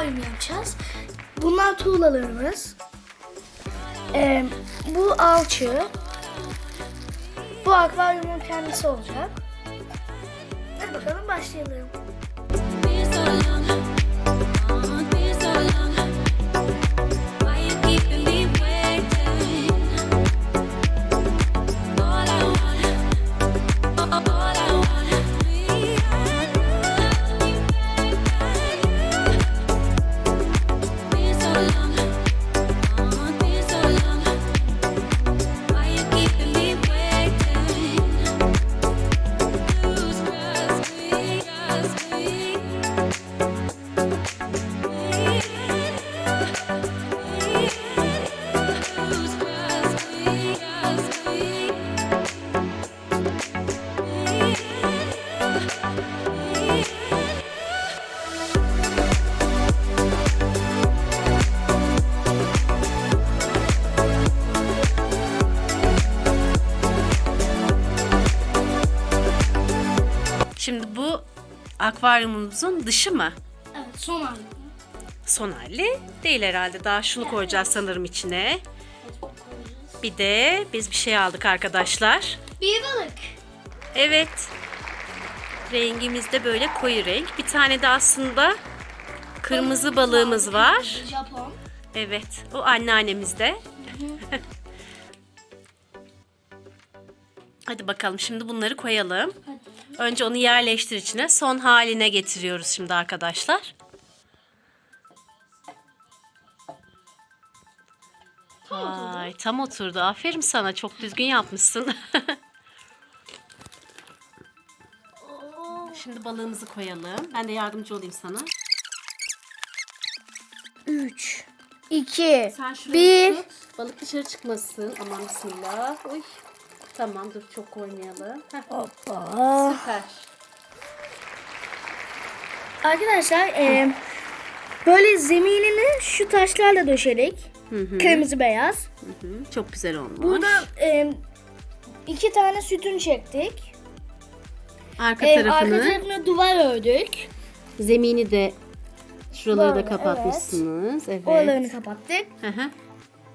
oyunu yapacağız. Bunlar tuğlalarımız. Ee, bu alçı. Bu akvaryumun kendisi olacak. Hadi bakalım başlayalım. Şimdi bu akvaryumumuzun dışı mı? Evet son hali. Son hali değil herhalde. Daha şunu koyacağız sanırım içine. Bir de biz bir şey aldık arkadaşlar. Bir balık. Evet. Rengimiz de böyle koyu renk. Bir tane de aslında kırmızı balığımız var. Japon. Evet. O anneannemizde. Hadi bakalım şimdi bunları koyalım. Önce onu yerleştir içine. Son haline getiriyoruz şimdi arkadaşlar. Ay, tam oturdu. Aferin sana. Çok düzgün yapmışsın. Şimdi balığımızı koyalım. Ben de yardımcı olayım sana. 3, 2, Sen şurayı 1. tut. Balık dışarı çıkmasın. Aman bismillah. Uy. Tamam dur çok koymayalım. Heh, Hoppa. süper. Arkadaşlar e, böyle zeminini şu taşlarla döşedik. Kırmızı beyaz. Hı, çok güzel olmuş. Burada e, iki tane sütun çektik. arka E, tarafını, arka tarafına duvar ördük. zemini de şuraları Böyle, da kapatmışsınız. Evet. Oralarını kapattık. Hı hı.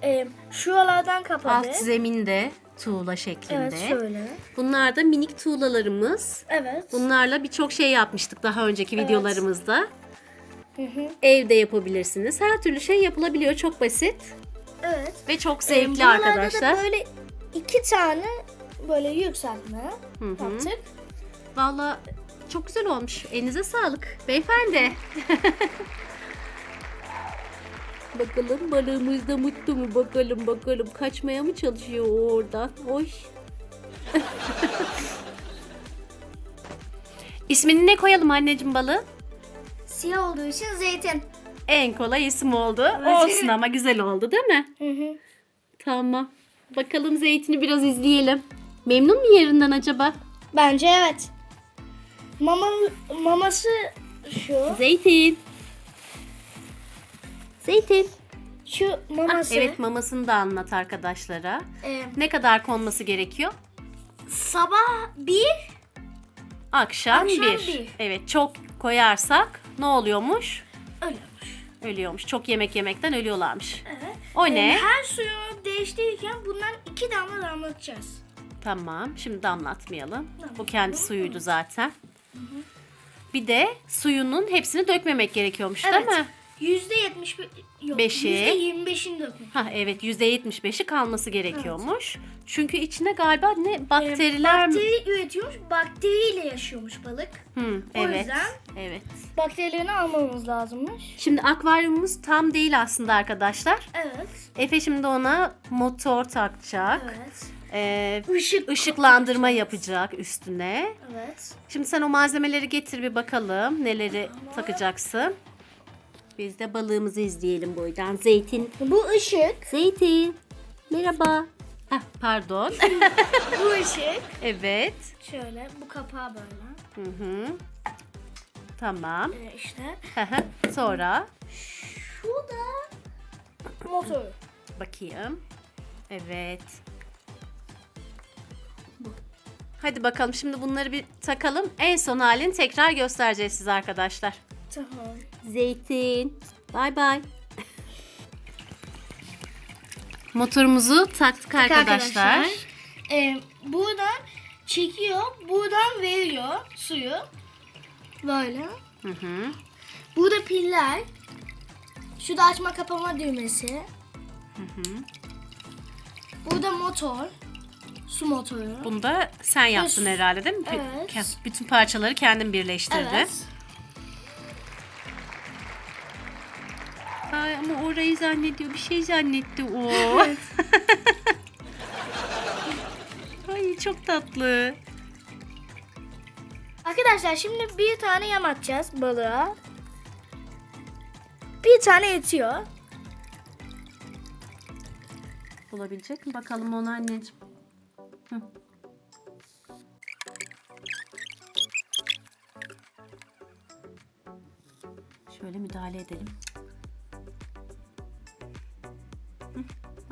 E, şuralardan kapadık. Alt zemin de tuğla şeklinde. Evet şöyle. Bunlar da minik tuğlalarımız. Evet. Bunlarla birçok şey yapmıştık daha önceki Evet. videolarımızda. Hı hı. Evde yapabilirsiniz. Her türlü şey yapılabiliyor. Çok basit Evet. ve çok E, zevkli buralarda arkadaşlar. Da böyle iki tane böyle yükseltme Hı hı. yaptık. Valla çok güzel olmuş. Elinize sağlık beyefendi. bakalım balığımız da mutlu mu bakalım bakalım. Kaçmaya mı çalışıyor o oradan? Oy. İsmini ne koyalım anneciğim balığı? Siyah olduğu için zeytin. En kolay isim oldu. Olsun ama güzel oldu değil mi? Hı hı. Tamam. Bakalım Zeytin'i biraz izleyelim. Memnun mu yerinden acaba? Bence evet. Mama maması şu. Zeytin. Zeytin. Şu Ah, maması. evet mamasını da anlat arkadaşlara. e, Ne kadar konması gerekiyor? sabah bir, Akşam, Akşam bir. bir. Evet çok koyarsak ne oluyormuş? ölüyormuş. Ölüyormuş. Çok yemek yemekten ölüyorlarmış. Evet. O ne? E, her suyu değiştirirken bundan iki damla damlatacağız. Tamam. Şimdi damlatmayalım. Bu kendi suyuydu zaten. Bir de suyunun hepsini dökmemek gerekiyormuş Evet. değil mi? Yüzde yetmiş yok. Beşi. Yüzde yirmi beşini dökün. Ha evet %75'i kalması gerekiyormuş. Çünkü içine galiba ne E, bakteriler mi? bakteri üretiyormuş. Bakteriyle yaşıyormuş balık. Hı, o evet. yüzden- Evet. Bakterilerini almamız lazımmış. Şimdi akvaryumumuz tam değil aslında arkadaşlar. Evet. Efe şimdi ona motor takacak. Evet. Ee, Işık. ışıklandırma yapacak üstüne. Evet. Şimdi sen o malzemeleri getir bir bakalım neleri takacaksın. Biz de balığımızı izleyelim buradan. Zeytin. Bu ışık. Zeytin. Merhaba. Ah, pardon. Bu ışık. evet. Şöyle bu kapağı böyle. Hı hı. Tamam. Ee, işte. Sonra Şu da motor. bakayım. Evet. Hadi bakalım şimdi bunları bir takalım. En son halini tekrar göstereceğiz size arkadaşlar. Tamam. Zeytin. Bay bay. Motorumuzu taktık arkadaşlar. Ee, buradan çekiyor, buradan veriyor suyu. Böyle. Hı hı. Burada piller. Şurada açma kapama düğmesi. Burada motor. Su motoru. Bunu da sen yaptın herhalde değil mi? Evet. Bütün parçaları kendin birleştirdin. Evet. Ay ama orayı zannediyor. Bir şey zannetti o. Ay çok tatlı. Arkadaşlar şimdi bir tane yem atacağız balığa. Bir tane yetiyor. Olabilecek mi bakalım onu anneciğim. Hı. Şöyle müdahale edelim.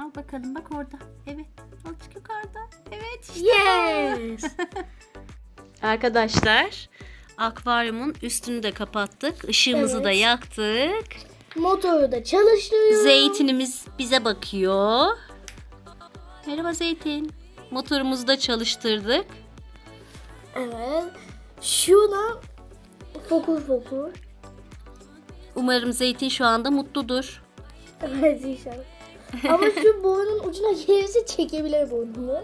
Al bakalım bak orada. Evet. Azıcık yukarıda. Evet işte. Yes. Arkadaşlar akvaryumun üstünü de kapattık. Işığımızı da Evet. yaktık. Motoru da çalıştırıyor. Zeytinimiz bize bakıyor. Merhaba Zeytin. Motorumuzu da çalıştırdık. Evet. Şuna fokur fokur. Umarım Zeytin şu anda mutludur. Evet inşallah. Ama şu boğunun ucuna gelirse çekebilir burnunu.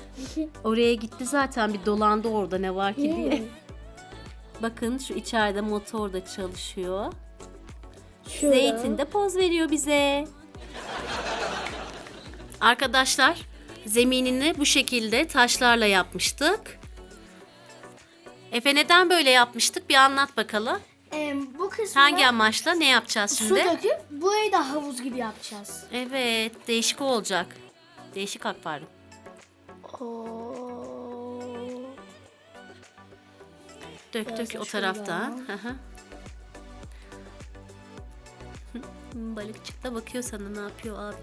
Oraya gitti zaten bir dolandı orada ne var ki diye. Bakın şu içeride motor da çalışıyor. Şurada. Zeytin de poz veriyor bize. Arkadaşlar zeminini bu şekilde taşlarla yapmıştık. Efe neden böyle yapmıştık bir anlat bakalım. Ee, bu kısmına Hangi amaçla ne yapacağız su şimdi? döküp burayı da havuz gibi yapacağız. Evet değişik olacak. Değişik akvaryum. Oo. Dök Biraz dök da o şuradan. taraftan. Hı hı. Balıkçık da bakıyor sana ne yapıyor abi.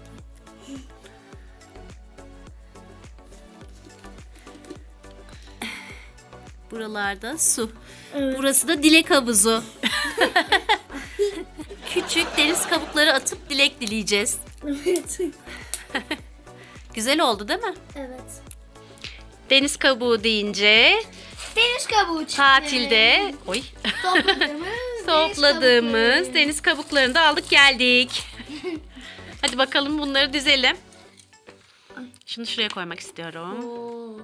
Buralarda su. Evet. Burası da dilek havuzu. Küçük deniz kabukları atıp dilek dileyeceğiz. Evet. Güzel oldu değil mi? evet. Deniz kabuğu deyince Deniz kabuğu çıktı. tatilde oy topladığımız, topladığımız deniz deniz kabuklarını da aldık geldik. Hadi bakalım bunları dizelim. Şunu şuraya koymak istiyorum. Oo.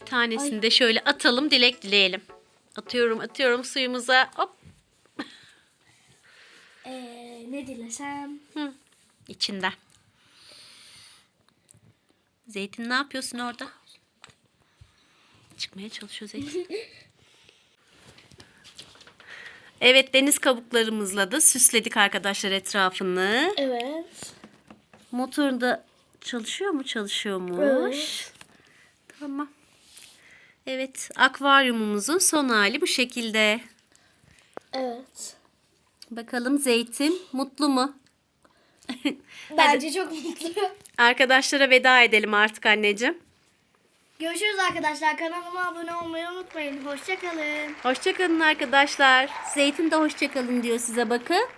Bir tanesini de şöyle atalım dilek dileyelim. Atıyorum atıyorum suyumuza. Hop. Ee, ne dilesem? Hı. İçinden. Zeytin ne yapıyorsun orada? Çıkmaya çalışıyor Zeytin. Evet deniz kabuklarımızla da süsledik arkadaşlar etrafını. Evet. Motor da çalışıyor mu? Çalışıyormuş. Evet. Tamam. Evet, akvaryumumuzun son hali bu şekilde. Evet. Bakalım Zeytin mutlu mu? Bence çok mutlu. Arkadaşlara veda edelim artık anneciğim. Görüşürüz arkadaşlar. Kanalıma abone olmayı unutmayın. Hoşçakalın. Hoşçakalın arkadaşlar. Zeytin de hoşçakalın diyor size bakın.